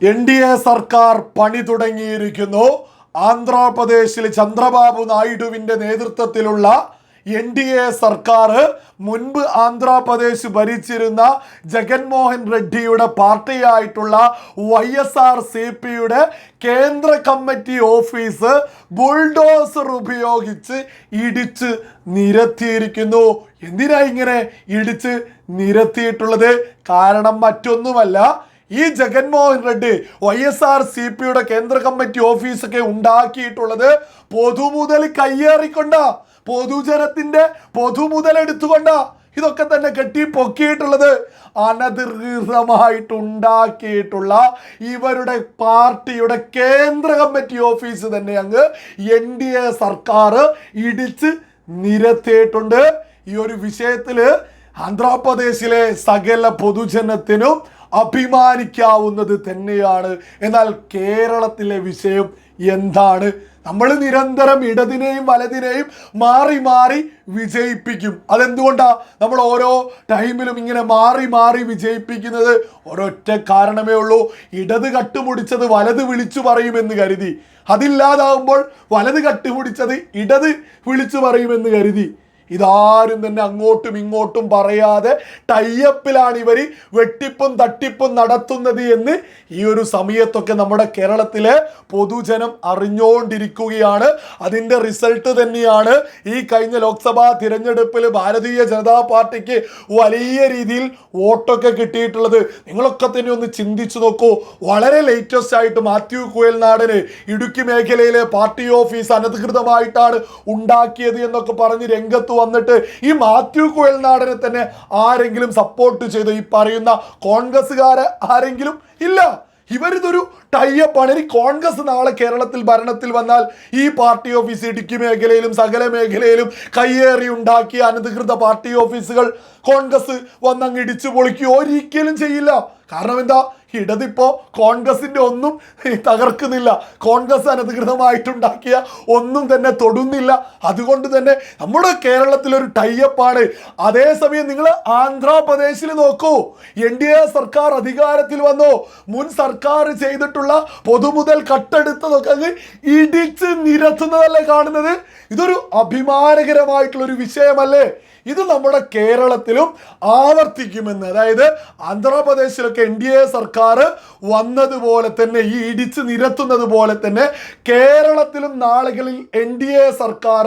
N D A സർക്കാർ പണി തുടങ്ങിയിരിക്കുന്നു. ആന്ധ്രാപ്രദേശിൽ ചന്ദ്രബാബു നായിഡുവിന്റെ നേതൃത്വത്തിലുള്ള എൻ ഡി എ സർക്കാർ മുൻപ് ആന്ധ്രാപ്രദേശ് ഭരിച്ചിരുന്ന ജഗൻമോഹൻ റെഡ്ഡിയുടെ പാർട്ടിയായിട്ടുള്ള വൈ എസ് ആർ സി പിയുടെ കേന്ദ്ര കമ്മിറ്റി ഓഫീസ് ബുൾഡോസർ ഉപയോഗിച്ച് ഇടിച്ച് നിരത്തിയിരിക്കുന്നു. എന്തിനാ ഇങ്ങനെ ഇടിച്ച് നിരത്തിയിട്ടുള്ളത്? കാരണം മറ്റൊന്നുമല്ല ഈ Jaganmohan Reddy Y S R C പിയുടെ കേന്ദ്ര കമ്മിറ്റി ഓഫീസൊക്കെ ഉണ്ടാക്കിയിട്ടുള്ളത് പൊതുമുതൽ കയ്യേറിക്കൊണ്ട പൊതുജനത്തിന്റെ പൊതു മുതൽ എടുത്തുകൊണ്ട ഇതൊക്കെ തന്നെ കെട്ടി പൊക്കിയിട്ടുള്ളത് അനധികൃതമായിട്ടുണ്ടാക്കിയിട്ടുള്ള ഇവരുടെ പാർട്ടിയുടെ കേന്ദ്ര കമ്മിറ്റി ഓഫീസ് തന്നെ അങ്ങ് എൻ ഡി എ സർക്കാർ ഇടിച്ച് നിരത്തിയിട്ടുണ്ട്. ഈ ഒരു വിഷയത്തിൽ ആന്ധ്രാപ്രദേശിലെ സകല പൊതുജനത്തിനും അഭിമാനിക്കാവുന്നത് തന്നെയാണ്. എന്നാൽ കേരളത്തിലെ വിഷയം എന്താണ്? നമ്മൾ നിരന്തരം ഇടതിനെയും വലതിനെയും മാറി മാറി വിജയിപ്പിക്കും. അതെന്തുകൊണ്ടാ? നമ്മൾ ഓരോ ടൈമിലും ഇങ്ങനെ മാറി മാറി വിജയിപ്പിക്കുന്നത് ഒരൊറ്റ കാരണമേ ഉള്ളൂ. ഇടത് കട്ടുപിടിച്ചത് വലത് വിളിച്ചു പറയുമെന്ന് കരുതി. അതില്ലാതാവുമ്പോൾ വലത് കട്ടുപിടിച്ചത് ഇടത് വിളിച്ചു പറയുമെന്ന് കരുതി. ഇതാരും തന്നെ അങ്ങോട്ടും ഇങ്ങോട്ടും പറയാതെ ടൈയപ്പിലാണ് ഇവർ വെട്ടിപ്പും തട്ടിപ്പും നടത്തുന്നത് എന്ന് ഈ ഒരു സമയത്തൊക്കെ നമ്മുടെ കേരളത്തിലെ പൊതുജനം അറിഞ്ഞുകൊണ്ടിരിക്കുകയാണ് അതിന്റെ റിസൾട്ട് തന്നെയാണ് ഈ കഴിഞ്ഞ ലോക്സഭാ തിരഞ്ഞെടുപ്പിൽ ഭാരതീയ ജനതാ പാർട്ടിക്ക് വലിയ രീതിയിൽ വോട്ടൊക്കെ കിട്ടിയിട്ടുള്ളത്. നിങ്ങളൊക്കെ തന്നെ ഒന്ന് ചിന്തിച്ചു നോക്കൂ. വളരെ ലേറ്റസ്റ്റ് ആയിട്ട് മാത്യു കുയൽനാടന് ഇടുക്കി മേഖലയിലെ പാർട്ടി ഓഫീസ് അനധികൃതമായിട്ടാണ് ഉണ്ടാക്കിയത് എന്നൊക്കെ പറഞ്ഞ് രംഗത്ത് വന്നിട്ട് ഈ മാത്യു കുയൽനാടനെ തന്നെ ആരെങ്കിലും സപ്പോർട്ട് ചെയ്തു ഈ പറയുന്ന കോൺഗ്രസ്സുകാരെ ആരെങ്കിലും ഇല്ല. ഇവരിതൊരു ടൈപ്പാണ് ഇനി കോൺഗ്രസ് നാളെ കേരളത്തിൽ ഭരണത്തിൽ വന്നാൽ ഈ പാർട്ടി ഓഫീസ് ഇടുക്കി മേഖലയിലും സകല മേഖലയിലും കയ്യേറി ഉണ്ടാക്കിയ അനധികൃത പാർട്ടി ഓഫീസുകൾ കോൺഗ്രസ് വന്നങ്ങ് ഇടിച്ചു പൊളിക്കുകയോ ഒരിക്കലും ചെയ്യില്ല. കാരണം എന്താ? ഇടതിപ്പോ കോൺഗ്രസിന്റെ ഒന്നും തകർക്കുന്നില്ല. കോൺഗ്രസ് അനധികൃതമായിട്ടുണ്ടാക്കിയ ഒന്നും തന്നെ തൊടുന്നില്ല. അതുകൊണ്ട് തന്നെ നമ്മുടെ കേരളത്തിൽ ഒരു ടൈപ്പാണ് അതേസമയം നിങ്ങൾ ആന്ധ്രാപ്രദേശിൽ നോക്കൂ. എൻ ഡി എ സർക്കാർ അധികാരത്തിൽ വന്നു. മുൻ സർക്കാർ ചെയ്തിട്ടുള്ള പൊതുമുതൽ കട്ടെടുത്തതൊക്കെ അങ്ങ് ഇടിച്ച് നിരത്തുന്നതല്ലേ കാണുന്നത്? ഇതൊരു അഭിമാനകരമായിട്ടുള്ള ഒരു വിഷയമല്ലേ? ഇത് നമ്മുടെ കേരളത്തിലും ആവർത്തിക്കുമെന്ന്. അതായത് ആന്ധ്രാപ്രദേശിലൊക്കെ എൻ ഡി എ സർക്കാർ വന്നതുപോലെ തന്നെ ഈ ഇടിച്ച് നിരത്തുന്നത് പോലെ തന്നെ കേരളത്തിലും നാളുകളിൽ എൻ ഡി എ സർക്കാർ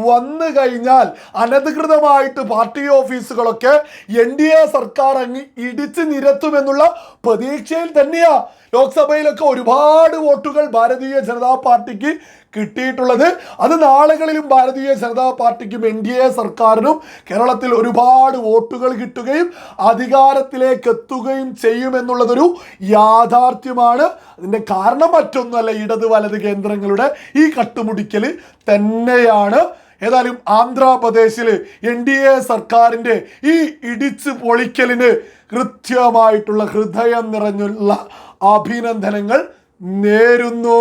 വന്നു കഴിഞ്ഞാൽ അനധികൃതമായിട്ട് പാർട്ടി ഓഫീസുകളൊക്കെ എൻ ഡി എ സർക്കാർ അങ്ങ് ഇടിച്ച് നിരത്തുമെന്നുള്ള പ്രതീക്ഷയിൽ തന്നെയാ. ലോക്സഭയിലൊക്കെ ഒരുപാട് വോട്ടുകൾ ഭാരതീയ ജനതാ പാർട്ടിക്ക് കിട്ടിയിട്ടുള്ളത്. അത് നാളുകളിലും ഭാരതീയ ജനതാ പാർട്ടിക്കും എൻ ഡി എ സർക്കാരിനും കേരളത്തിൽ ഒരുപാട് വോട്ടുകൾ കിട്ടുകയും അധികാരത്തിലേക്ക് എത്തുകയും ചെയ്യുമെന്നുള്ളതൊരു യാഥാർത്ഥ്യമാണ്. അതിന്റെ കാരണം മറ്റൊന്നുമല്ല ഇടത് വലത് കേന്ദ്രങ്ങളുടെ ഈ കട്ടുമുടിക്കൽ തന്നെയാണ്. ഏതായാലും ആന്ധ്രാപ്രദേശിൽ എൻ ഡി എ സർക്കാരിന്റെ ഈ ഇടിച്ച് പൊളിക്കലിന് കൃത്യമായിട്ടുള്ള ഹൃദയം നിറഞ്ഞുള്ള അഭിനന്ദനങ്ങൾ നേരുന്നു.